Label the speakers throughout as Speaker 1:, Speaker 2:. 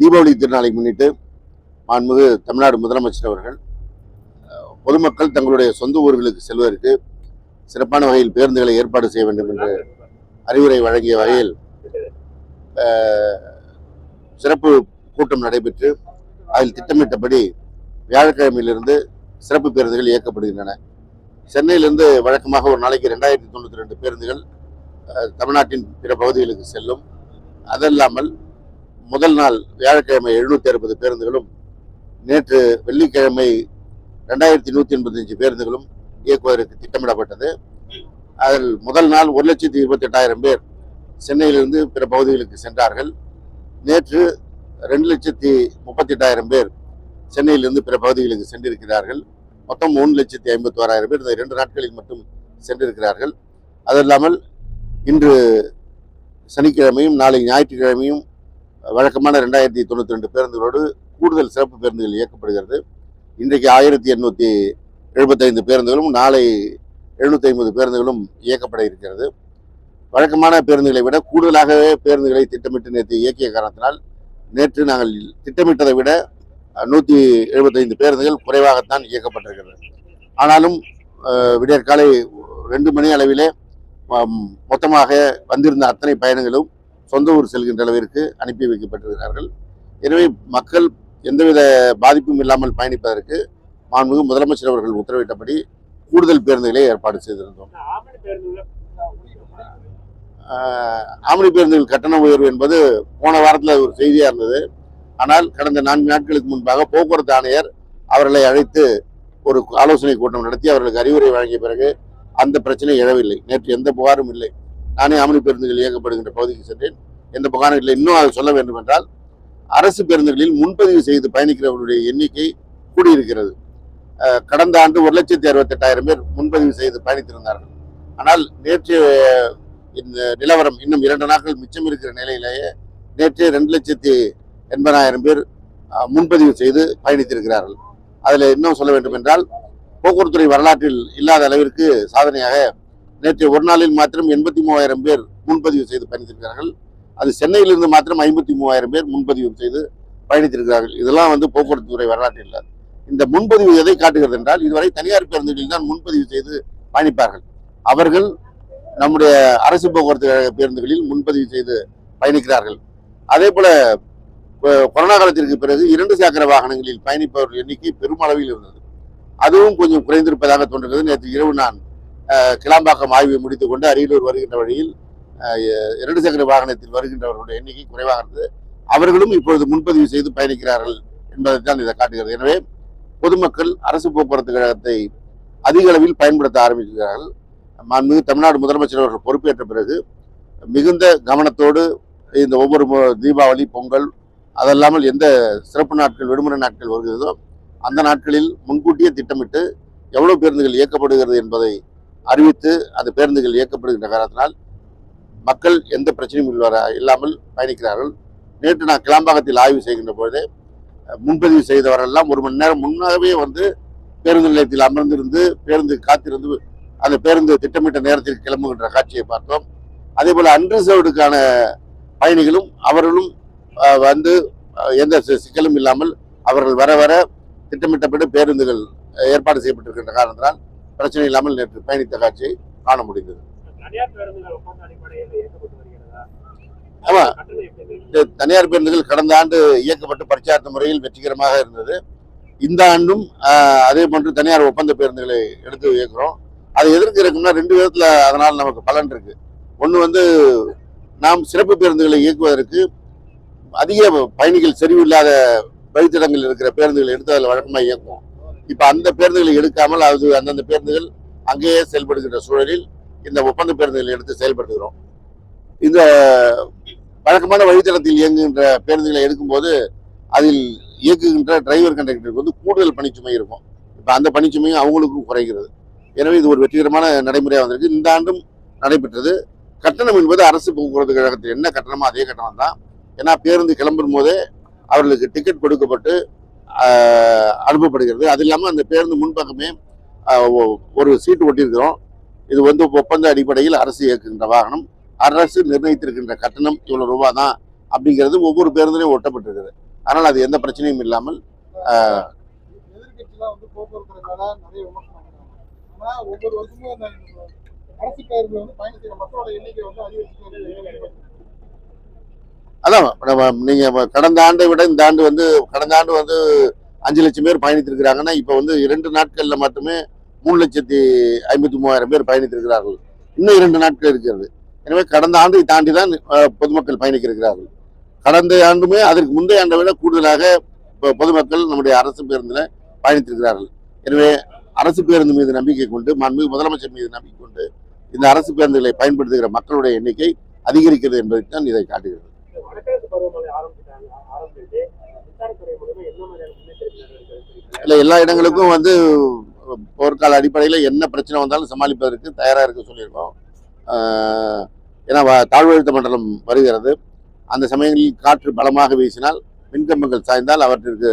Speaker 1: தீபாவளி திருநாளை முன்னிட்டு மாண்புமிகு தமிழ்நாடு முதலமைச்சர் அவர்கள் பொதுமக்கள் தங்களுடைய சொந்த ஊர்களுக்கு செல்வதற்கு சிறப்பான வகையில் பேருந்துகளை ஏற்பாடு செய்ய வேண்டும் என்று அறிவுரை வழங்கிய வகையில் சிறப்பு கூட்டம் நடைபெற்று அதில் திட்டமிட்டபடி வியாழக்கிழமையிலிருந்து சிறப்பு பேருந்துகள் இயக்கப்படுகின்றன. சென்னையிலிருந்து வழக்கமாக ஒரு நாளைக்கு ரெண்டாயிரத்தி தொண்ணூற்றி ரெண்டு பேருந்துகள் தமிழ்நாட்டின் பிற பகுதிகளுக்கு செல்லும். அதல்லாமல் முதல் நாள் வியாழக்கிழமை எழுநூத்தி அறுபது பேருந்துகளும் நேற்று வெள்ளிக்கிழமை ரெண்டாயிரத்தி நூற்றி எண்பத்தஞ்சு பேருந்துகளும் இயக்குவதற்கு திட்டமிடப்பட்டது. அதில் முதல் நாள் ஒரு லட்சத்தி இருபத்தி எட்டாயிரம் பேர் சென்னையிலிருந்து பிற பகுதிகளுக்கு சென்றார்கள். நேற்று ரெண்டு லட்சத்தி முப்பத்தி எட்டாயிரம் பேர் சென்னையிலிருந்து பிற பகுதிகளுக்கு சென்றிருக்கிறார்கள். மொத்தம் மூணு லட்சத்தி ஐம்பத்தி ஓராயிரம் பேர் இந்த இரண்டு நாட்களில் மட்டும் சென்றிருக்கிறார்கள். அது இல்லாமல் இன்று சனிக்கிழமையும் நாளை ஞாயிற்றுக்கிழமையும் வழக்கமான ரெண்டாயிரத்தி தொண்ணூற்றி ரெண்டு பேருந்துகளோடு கூடுதல் சிறப்பு பேருந்துகள் இயக்கப்படுகிறது. இன்றைக்கு ஆயிரத்தி எண்ணூற்றி எழுபத்தைந்து பேருந்துகளும் நாளை எழுநூற்றி ஐம்பது பேருந்துகளும் இயக்கப்பட இருக்கிறது. வழக்கமான பேருந்துகளை விட கூடுதலாகவே பேருந்துகளை திட்டமிட்டு நேற்று இயக்கிய காரணத்தினால் நேற்று நாங்கள் திட்டமிட்டதை விட நூற்றி எழுபத்தைந்து பேருந்துகள் குறைவாகத்தான் இயக்கப்பட்டிருக்கிறது. ஆனாலும் விடியற்காலை ரெண்டு மணி அளவிலே மொத்தமாக வந்திருந்த அத்தனை பயணங்களும் சொந்த ஊர் செல்கின்ற அளவிற்கு அனுப்பி வைக்கப்பட்டிருக்கிறார்கள். எனவே மக்கள் எந்தவித பாதிப்பும் இல்லாமல் பயணிப்பதற்கு மாண்புமிகு முதலமைச்சர் அவர்கள் உத்தரவிட்டபடி கூடுதல் பேருந்துகளை ஏற்பாடு செய்திருந்தோம்.
Speaker 2: ஆமணி
Speaker 1: பேருந்துகள் கட்டண உயர்வு என்பது போன வாரத்தில் ஒரு செய்தியாக இருந்தது. ஆனால் கடந்த நான்கு நாட்களுக்கு முன்பாக போக்குவரத்து ஆணையர் அவர்களை அழைத்து ஒரு ஆலோசனை கூட்டம் நடத்தி அவர்களுக்கு அறிவுரை வழங்கிய பிறகு அந்த பிரச்சனை எழவில்லை. நேற்று எந்த புகாரும் இல்லை. நானே ஆம்னி பேருந்துகள் இயக்கப்படுகின்ற பகுதிக்கு சென்றேன். எந்த புகாரும் இன்னும் அதை சொல்ல வேண்டும் என்றால் அரசு பேருந்துகளில் முன்பதிவு செய்து பயணிக்கிறவர்களுடைய எண்ணிக்கை கூடியிருக்கிறது. கடந்த ஆண்டு ஒரு லட்சத்தி அறுபத்தெட்டாயிரம் பேர் முன்பதிவு செய்து பயணித்திருந்தார்கள். ஆனால் நேற்று இந்த நிலவரம் இன்னும் இரண்டு நாட்கள் மிச்சம் இருக்கிற நிலையிலேயே நேற்று ரெண்டு லட்சத்தி எண்பதாயிரம் பேர் முன்பதிவு செய்து பயணித்திருக்கிறார்கள். அதில் இன்னும் சொல்ல வேண்டும் என்றால் போக்குவரத்துறை வரலாற்றில் இல்லாத அளவிற்கு சாதனையாக நேற்று ஒரு நாளில் மாத்திரம் எண்பத்தி மூவாயிரம் பேர் முன்பதிவு செய்து பயணித்திருக்கிறார்கள். அது சென்னையிலிருந்து மாத்திரம் ஐம்பத்தி மூவாயிரம் பேர் முன்பதிவு செய்து பயணித்திருக்கிறார்கள். இதெல்லாம் வந்து போக்குவரத்து துறை வரலாற்று இல்லை. இந்த முன்பதிவு எதை காட்டுகிறது என்றால் இதுவரை தனியார் பேருந்துகளில் தான் முன்பதிவு செய்து பயணிப்பார்கள். அவர்கள் நம்முடைய அரசு போக்குவரத்து கழக பேருந்துகளில் முன்பதிவு செய்து பயணிக்கிறார்கள். அதே போல கொரோனா காலத்திற்கு பிறகு இரண்டு சக்கர வாகனங்களில் பயணிப்பவர்கள் எண்ணிக்கை பெருமளவில் இருந்தது. அதுவும் கொஞ்சம் குறைந்திருப்பதாக தோன்றுகிறது. நேற்று இரவு நான் கிளாம்பாக்கம் ஆய்வை முடித்துக் கொண்டு அரியலூர் வருகின்ற வழியில் இரண்டு சக்கர வாகனத்தில் வருகின்றவர்களுடைய எண்ணிக்கை குறைவாக இருந்தது. அவர்களும் இப்பொழுது முன்பதிவு செய்து பயணிக்கிறார்கள் என்பதைத்தான் இதை காட்டுகிறது. எனவே பொதுமக்கள் அரசு போக்குவரத்து கழகத்தை அதிக அளவில் பயன்படுத்த ஆரம்பிக்கிறார்கள். மாண்புமிகு தமிழ்நாடு முதலமைச்சர் அவர்கள் பொறுப்பேற்ற பிறகு மிகுந்த கவனத்தோடு இந்த ஒவ்வொரு தீபாவளி பொங்கல் அதல்லாமல் எந்த சிறப்பு நாட்கள் விடுமுறை நாட்கள் வருகிறதோ அந்த நாட்களில் முன்கூட்டியே திட்டமிட்டு எவ்வளவு பேருந்துகள் இயக்கப்படுகிறது என்பதை அறிவித்து அந்த பேருந்துகள் இயக்கப்படுகின்ற காரணத்தினால் மக்கள் எந்த பிரச்சனையும் இல்ல- இல்லாமல் பயணிக்கிறார்கள். நேற்று நான் கிளாம்பாக்கத்தில் ஆய்வு செய்கின்ற பொழுது முன்பதிவு செய்தவரெல்லாம் ஒரு மணி நேரம் முன்னாகவே வந்து பேருந்து நிலையத்தில் அமர்ந்திருந்து பேருந்து காத்திருந்து அந்த பேருந்து திட்டமிட்ட நேரத்தில் கிளம்புகின்ற காட்சியை பார்த்தோம். அதே போல் அன்ரிசர்வ்டுக்கான பயணிகளும் அவர்களும் வந்து எந்த சிக்கலும் இல்லாமல் அவர்கள் வர வர திட்டமிட்டபடி பேருந்துகள் ஏற்பாடு செய்யப்பட்டிருக்கின்ற காரணத்தினால் பிரச்சனை இல்லாமல் நேற்று பயணித்த காட்சியை காண முடிந்தது. ஆமா. தனியார் பேருந்துகள் கடந்த ஆண்டு இயக்கப்பட்டு பரிச்சார்த்த முறையில் வெற்றிகரமாக இருந்தது. இந்த ஆண்டும் அதே போன்று தனியார் ஒப்பந்த பேருந்துகளை எடுத்து இயக்குறோம். அது எதற்கு இருக்குன்னா ரெண்டு விதத்துல அதனால் நமக்கு பலன் இருக்கு. ஒன்று வந்து நாம் சிறப்பு பேருந்துகளை இயக்குவதற்கு அதிக பயணிகள் செறிவில்லாத வழித்தடங்களில் இருக்கிற பேருந்துகளை எடுத்து அதில் வழக்கமாக இயக்குவோம். இப்போ அந்த பேருந்துகளை எடுக்காமல் அது அந்தந்த பேருந்துகள் அங்கேயே செயல்படுகின்ற சூழலில் இந்த ஒப்பந்த பேருந்துகளை எடுத்து செயல்படுத்துகிறோம். இந்த வழக்கமான வழித்தடத்தில் இயங்குகின்ற பேருந்துகளை எடுக்கும்போது அதில் இயக்குகின்ற டிரைவர் கண்டக்டருக்கு வந்து கூடுதல் பணிச்சுமை இருக்கும். இப்போ அந்த பணிச்சுமையும் அவங்களுக்கும் குறைகிறது. எனவே இது ஒரு வெற்றிகரமான நடைமுறையாக வந்திருக்கு. இந்த ஆண்டும் நடைபெற்றது. கட்டணம் என்பது அரசு போக்குவரத்து கழகத்தில் என்ன கட்டணமோ அதே கட்டணம் தான் ஏன்னா பேருந்து கிளம்பும் போதே அவர்களுக்கு டிக்கெட் கொடுக்கப்பட்டு அனுப்பப்படுகிறது. அது இல்லாமல் அந்த பேருந்து முன்பக்கமே ஒரு சீட்டு ஒட்டியிருக்கிறோம். இது வந்து ஒப்பந்த அடிப்படையில் அரசு இயக்குகின்ற வாகனம். அரசு நிர்ணயித்திருக்கின்ற கட்டணம் இவ்வளோ ரூபா தான் அப்படிங்கிறது ஒவ்வொரு பேருந்துலையும் ஒட்டப்பட்டிருக்குது. அதனால் அது எந்த பிரச்சனையும் இல்லாமல்
Speaker 3: ஒவ்வொரு வருஷமும் அரசு பேருந்து வந்து பயணிக்கிற மக்களோட எண்ணிக்கை வந்து அதிகரிச்சு
Speaker 1: அதான் நம்ம நீங்க கடந்த ஆண்டை விட இந்த ஆண்டு வந்து கடந்த ஆண்டு வந்து அஞ்சு லட்சம் பேர் பயணித்திருக்கிறாங்கன்னா இப்போ வந்து இரண்டு நாட்களில் மட்டுமே மூணு லட்சத்தி ஐம்பத்தி மூவாயிரம் பேர் பயணித்திருக்கிறார்கள். இன்னும் இரண்டு நாட்கள் இருக்கிறது. எனவே கடந்த ஆண்டை தாண்டி தான் பொதுமக்கள் பயணிக்கிறார்கள். கடந்த ஆண்டுமே அதற்கு முந்தைய ஆண்டை விட கூடுதலாக இப்போ பொதுமக்கள் நம்முடைய அரசு பேருந்தில் பயணித்திருக்கிறார்கள். எனவே அரசு பேருந்து மீது நம்பிக்கை கொண்டு மாண்புமிகு முதலமைச்சர் மீது நம்பிக்கை கொண்டு இந்த அரசு பேருந்துகளை பயன்படுத்துகிற மக்களுடைய எண்ணிக்கை அதிகரிக்கிறது என்பதை தான் இதை காட்டுகிறது. இல்லை எல்லா இடங்களுக்கும் வந்து போர்க்கால அடிப்படையில் என்ன பிரச்சனை வந்தாலும் சமாளிப்பதற்கு தயாராக இருக்க சொல்லியிருக்கோம். ஏன்னா தாழ்வழுத்த மண்டலம் வருகிறது. அந்த சமயங்களில் காற்று பலமாக வீசினால் மின்கம்பங்கள் சாய்ந்தால் அவற்றிற்கு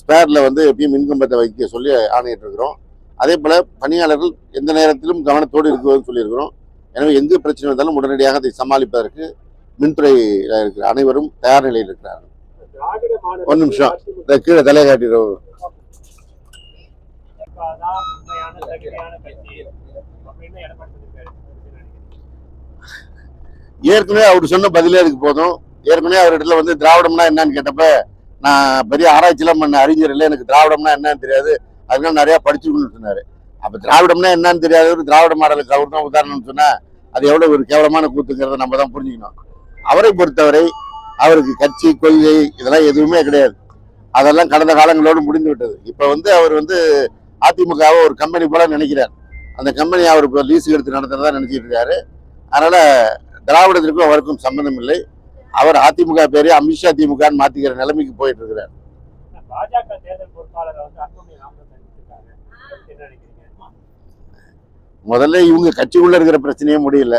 Speaker 1: ஸ்பேரில் வந்து எப்பயும் மின்கம்பத்தை வைக்க சொல்லி ஆணையிட்டிருக்கிறோம். அதே போல் பணியாளர்கள் எந்த நேரத்திலும் கவனத்தோடு இருக்குவதுன்னு சொல்லியிருக்கிறோம். எனவே எங்கு பிரச்சனை வந்தாலும் உடனடியாக அதை சமாளிப்பதற்கு மின்துறையில் இருக்கிற அனைவரும் தயார் நிலையில் இருக்கிறார்கள். ஒரு நிமிஷம். இந்த கீழே தலை காட்டிடுவோம் ஏற்கனவே அவர் சொன்ன பதிலே அதுக்கு போதும். ஏற்கனவே அவரிடத்துல வந்து திராவிடம்னா என்னன்னு கேட்டப்ப நான் பெரிய ஆராய்ச்சிலாம் பண்ண அறிஞர் இல்லை எனக்கு திராவிடம்னா என்னன்னு தெரியாது. அதனால நிறைய படிச்சுக்கணும்னு சொன்னாரு. அப்ப திராவிடம்னா என்னன்னு தெரியாத ஒரு திராவிட மாடலுக்கு அவர் தான் உதாரணம்னு சொன்னா அது எவ்வளவு ஒரு கேவலமான கூத்துங்கிறத நம்ம தான் புரிஞ்சுக்கணும். அவரை பொறுத்தவரை அவருக்கு கட்சி கொள்கை இதெல்லாம் எதுவுமே கிடையாது. அதெல்லாம் கடந்த காலங்களோடு முடிந்து விட்டது. இப்ப வந்து அவர் வந்து அதிமுகவை ஒரு கம்பெனி போல நினைக்கிறார். அந்த கம்பெனி அவர் இப்போ லீஸுக்கு எடுத்து நடத்துறதா நினைச்சிட்டு இருக்காரு. அதனால திராவிடத்திற்கும் அவருக்கும் சம்பந்தம் இல்லை. அவர் அதிமுக பேரே அமித்ஷா திமுகன்னு மாத்திக்கிற நிலைமைக்கு போயிட்டு இருக்கிறார். முதல்ல இவங்க கட்சிக்குள்ள இருக்கிற பிரச்சனையே முடியல.